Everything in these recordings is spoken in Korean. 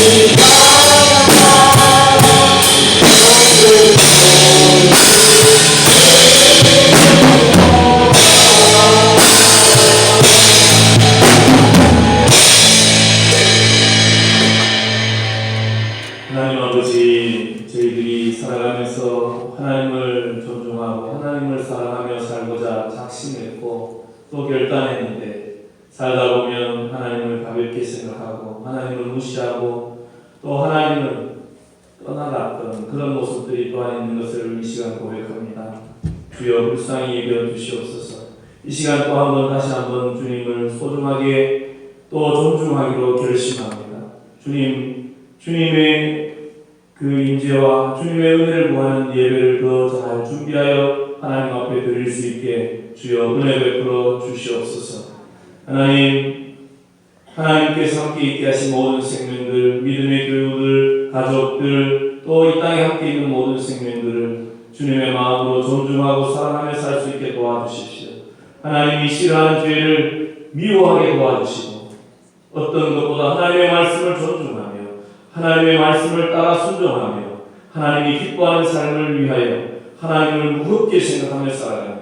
하 그런 모습들이 또한 있는 것을 이 시간 고백합니다. 주여 불쌍히 여겨 주시옵소서. 이 시간 또 한 번 다시 한번 주님을 소중하게 또 존중하기로 결심합니다. 주님, 주님의 그 임재와 주님의 은혜를 구하는 예배를 더 잘 준비하여 하나님 앞에 드릴 수 있게 주여 은혜 베풀어 주시옵소서. 하나님, 하나님께서 함께 있게 하신 모든 생명들, 믿음의 교우들, 가족들, 또 이 땅에 함께 있는 모든 생명들을 주님의 마음으로 존중하고 사랑하며 살 수 있게 도와주십시오. 하나님이 싫어하는 죄를 미워하게 도와주시고 어떤 것보다 하나님의 말씀을 존중하며 하나님의 말씀을 따라 순종하며 하나님이 기뻐하는 삶을 위하여 하나님을 무겁게 생각하며 살아가는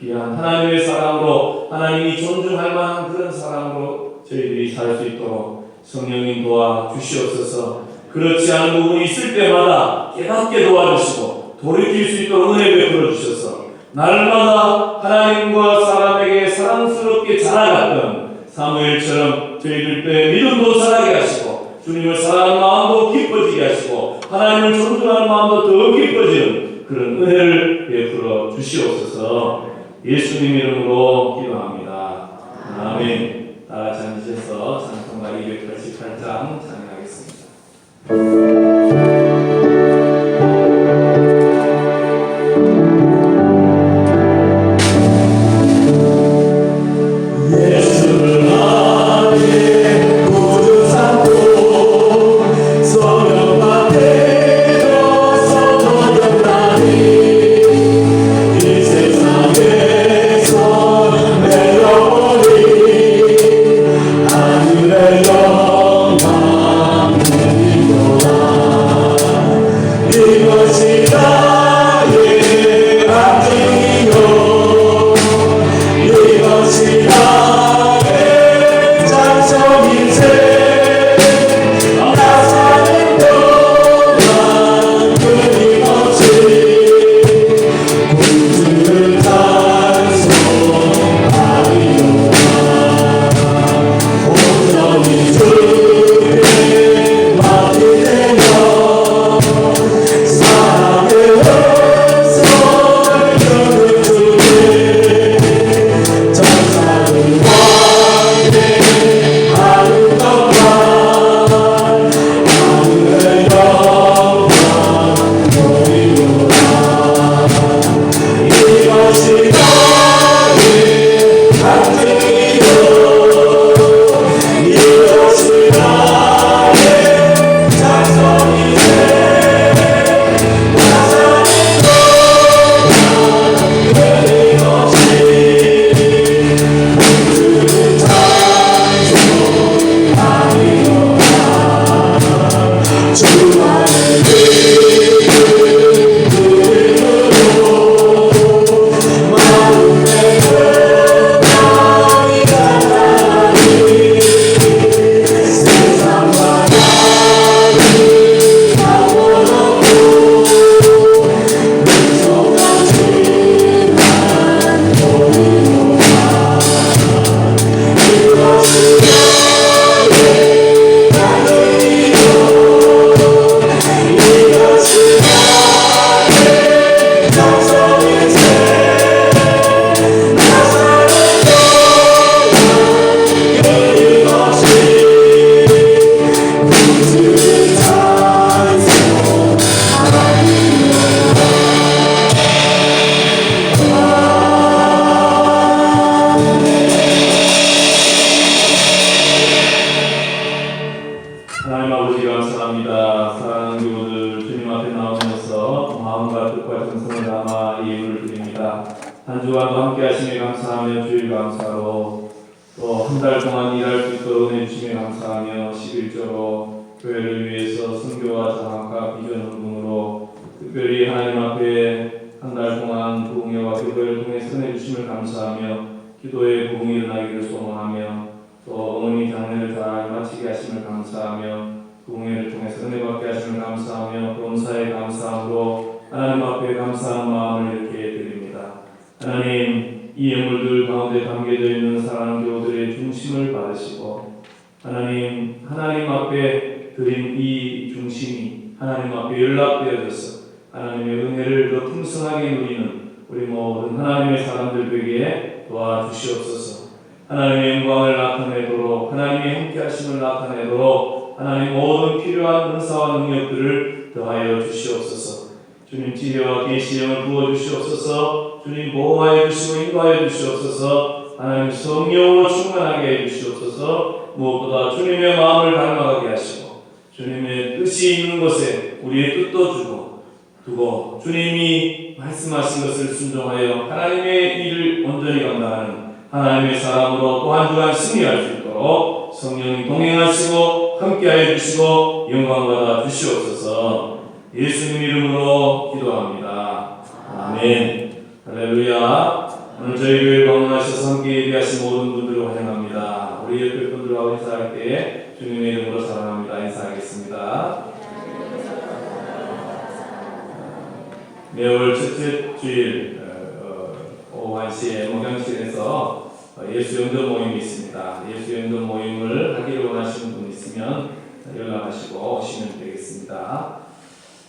귀한 하나님의 사랑으로 하나님이 존중할 만한 그런 사랑으로 저희들이 살 수 있도록 성령님 도와 주시옵소서 그렇지 않은 부분이 있을 때마다 깨닫게 도와주시고 돌이킬 수 있도록 은혜 베풀어 주셔서 날마다 하나님과 사람에게 사랑스럽게 자라갔던 사무엘처럼 저희들 때 믿음도 자라게 하시고 주님을 사랑하는 마음도 기뻐지게 하시고 하나님을 존중하는 마음도 더 기뻐지는 그런 은혜를 베풀어 주시옵소서 예수님 이름으로 기도합니다. 이 사랑하는 교우들 주님 앞에 나오면서 그 마음과 뜻과 정성을 담아 예우를 드립니다. 한 주간도 함께 하심에 감사하며 주일 감사로 또 한 달 동안 일할 수 있도록 해주심에 감사하며 11조로 교회를 위해서 선교와 장학과 비전 운동으로 특별히 하나님 앞에 한 달 동안 부흥회와 교회를 통해 선해주심을 감사하며 기도의 부흥이 일어나기를 소망하며 또 어머니 장례를 잘 마치게 하심을 감사하며 부흥회를 통해서 은혜 받게 하심을 감사하며 범사에 감사함으로 하나님 앞에 감사한 마음을 이렇게 드립니다. 하나님 이 예물들 가운데 담겨져 있는 사랑하는 교우들의 중심을 받으시고 하나님 하나님 앞에 드린 이 중심이 하나님 앞에 연락되어져서 하나님의 은혜를 더 풍성하게 누리는 우리 모든 하나님의 사람들 되게 도와주시옵소서. 하나님의 영광을 나타내도록 하나님의 함께하심을 나타내도록 하나님 모든 필요한 은사와 능력들을 더하여 주시옵소서. 주님 지혜와 계시형을 부어 주시옵소서. 주님 보호하여 주시고 인도하여 주시옵소서. 하나님 성령으로 충만하게 해 주시옵소서. 무엇보다 주님의 마음을 닮아가게 하시고 주님의 뜻이 있는 곳에 우리의 뜻도 주고 두고 주님이 말씀하신 것을 순종하여 하나님의 일을 온전히 감당하는 하나님의 사람으로 또한 주간 승리할 수 있도록 성령이 동행하시고 함께하여 주시고 영광받아 주시옵소서 예수님 이름으로 기도합니다. 아멘. 할렐루야. 오늘 저희 교회 방문하셔서 함께 예배하신 모든 분들을 환영합니다. 우리 옆에 분들과 인사할 때 주님의 이름으로 사랑합니다. 인사하겠습니다. 매월 첫째 주일 어, 어, 오후 1시에 목양실에서 어, 예수 영전 모임이 있습니다. 예수 영전 모임을 하기를 원하시는 분 있으면 연락하시고 오시면 되겠습니다.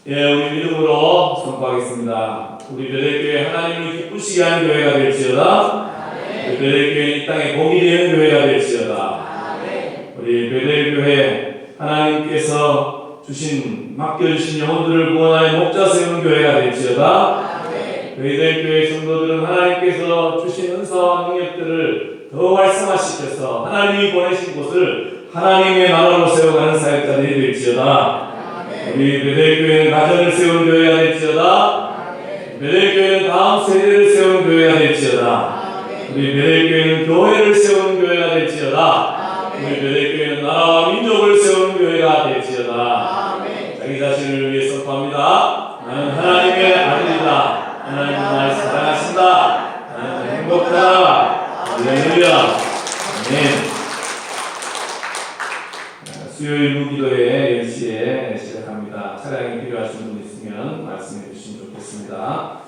예, 우리 믿음으로 선포하겠습니다. 우리 베델교회 하나님을 기쁘시게 하는 교회가 될지어다. 우리 베델교회 이 땅에 복이 되는 교회가 될지어다. 우리 베델교회 하나님께서 주신 맡겨주신 영혼들을 구원하여 목자 세우는 교회가 될지어다. 베델교회 성도들은 하나님께서 주신 은사와 능력들을 더 활성화시켜서 하나님이 보내신 곳을 하나님의 나라로 세워가는 사역자들이 될지어다. 우리 베델교회는 가정을 세우는 교회가 될지어다. 베델교회는 다음 세대를 세우는 교회가 될지어다. 우리 베델교회는 교회를 세우는 교회가 될지어다. 우리 베델교회는 나라와 민족을 세우는 교회가 될지어다. 자기 자신을 위해 선포합니다. 나는 하나님의 아들이다. 하나님은 나를 사랑하신다. 나는 행복하다. 할렐루야. 아멘. 수요일 무기도회 10시에 시작합니다. 차량이 필요하신 분 있으면 말씀해 주시면 좋겠습니다.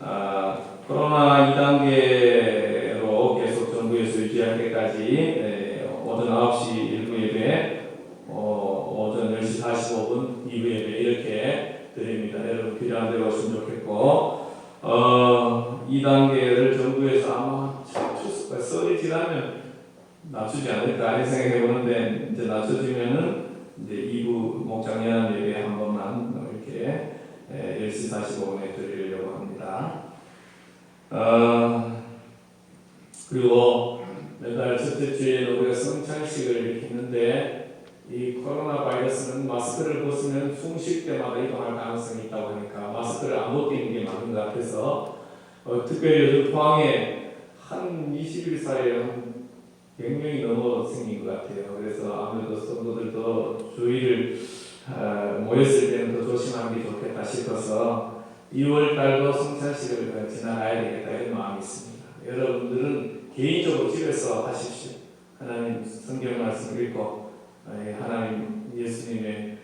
아, 코로나 2단계로 계속 정부에서 유지할 때까지 네, 오전 9시 일부 예배, 어, 오전 10시 45분 2부 예배 이렇게 드립니다. 여러분 필요한 대로 오시면 좋겠고 어, 2단계를 정부에서 아마 썰이 지나면 낮추지 않을까 생각해 보는데 이제 낮춰지면은 이제 2부 목장 예한 예배 한 번만 이렇게 에, 10시 45분에 드리려고 합니다. 어, 그리고 이렇게 했는데 이 코로나 바이러스는 마스크를 벗으면 숨 쉴 때마다 이동할 가능성이 있다고 하니까 마스크를 안 벗기는 게 맞는 것 같아서 어, 특별히 요즘 포항에 한 20일 사이에 한 100명이 넘어 생긴 것 같아요. 그래서 아무래도 성도들도 주의를 어, 모였을 때는 더 조심하는 게 좋겠다 싶어서 2월 달도 성찬식을 더 지나가야 되겠다 이런 마음이 있습니다. 여러분들은 개인적으로 집에서 하십시오. 하나님 성경 말씀 읽고 어, 예, 하나님 예수님의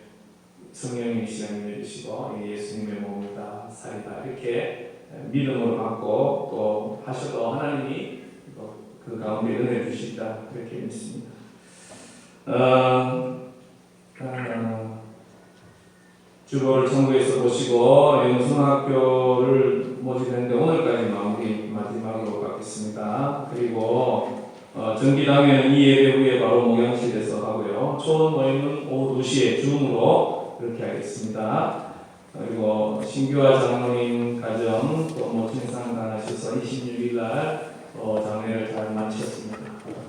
성령님이 시간을 내주시고 이 예수님의 몸이다 살이다. 이렇게 믿음으로 받고 또 하셔도 하나님이 그 가운데 은혜 주시다. 그렇게 믿습니다. 어, 어, 주보를 청구해서 보시고 영성학교를 모집했는데 오늘까지 마무리 마지막으로 받겠습니다. 그리고 어, 정기당회는 이 예배 후에 바로 목양실에서 하고요. 초원 모임은 오후 2시에 줌으로 그렇게 하겠습니다. 그리고 신규화 장로님 가정 또 모친상 당하셔서 26일 날 어, 장례를 잘 마치셨습니다.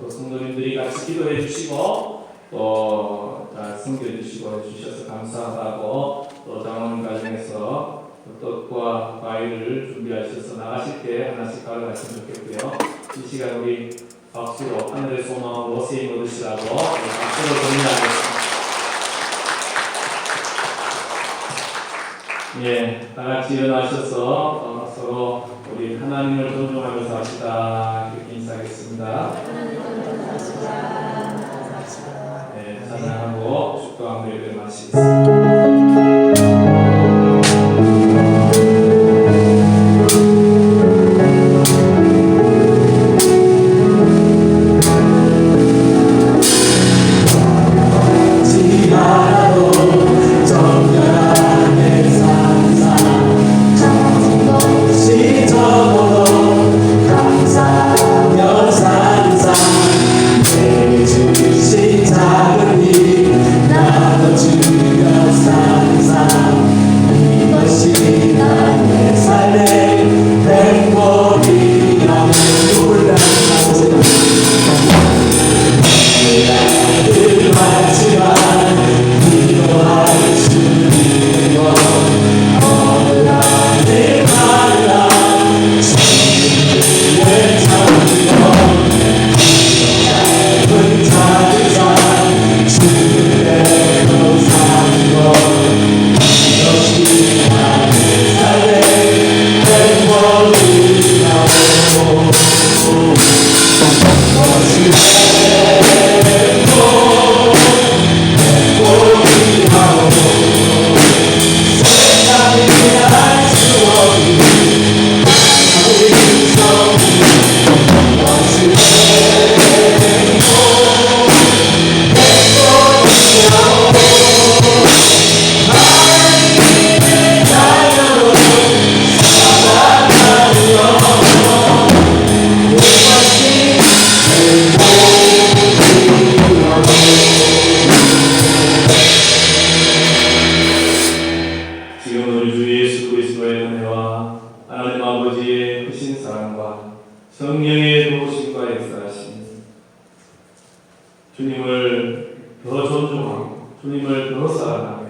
또 성도님들이 같이 기도해 주시고 또잘 섬겨 주시고 해 주셔서 감사하고 또 장로님 가정에서 떡과 과일을 준비하셔서 나가실 때 하나씩 가져가시면 좋겠고요. 이 시간 우리 박수로 하늘의 소망으로 쓰임 얻으시라고 박수로 don하겠습니다 예, 다 같이 일어나셔서 어, 서로 우리 하나님을 존중하면서 합시다. 이렇게 인사하겠습니다. 네, 찬양하고 축도하고 예배 마치겠습니다. 주님을 더 존중하고 주님을 더 사랑하며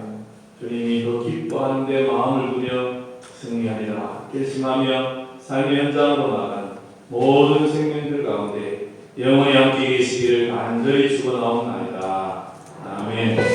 주님이 더 기뻐하는 데 마음을 두며 승리하리라 결심하며 삶의 현장으로 나간 모든 생명들 가운데 영원히 함께 계시기를 간절히 축원하옵나이다. 아멘